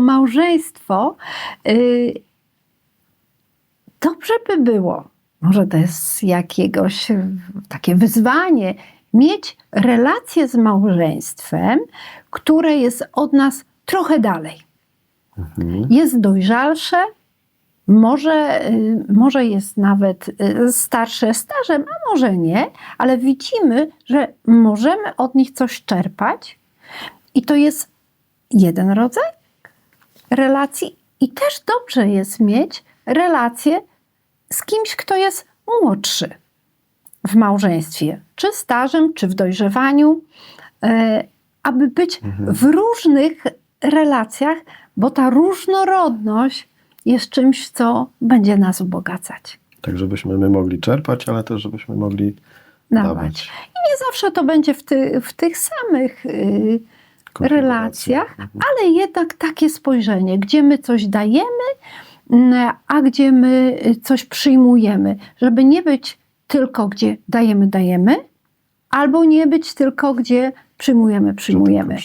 małżeństwo y, dobrze by było, może to jest jakiegoś takie wyzwanie, mieć relację z małżeństwem, które jest od nas trochę dalej. Mhm. Jest dojrzalsze, może, y, może jest nawet y, starsze stażem, a może nie, ale widzimy, że możemy od nich coś czerpać i to jest jeden rodzaj relacji i też dobrze jest mieć relację z kimś, kto jest młodszy w małżeństwie, czy stażem, czy w dojrzewaniu, e, aby być w różnych relacjach, bo ta różnorodność jest czymś, co będzie nas ubogacać, Tak, żebyśmy my mogli czerpać, ale też żebyśmy mogli dawać. dawać. I nie zawsze to będzie w, ty, w tych samych y, relacjach, ale jednak takie spojrzenie, gdzie my coś dajemy, mm, a gdzie my y, coś przyjmujemy, żeby nie być tylko gdzie dajemy, dajemy, albo nie być tylko gdzie przyjmujemy, przyjmujemy.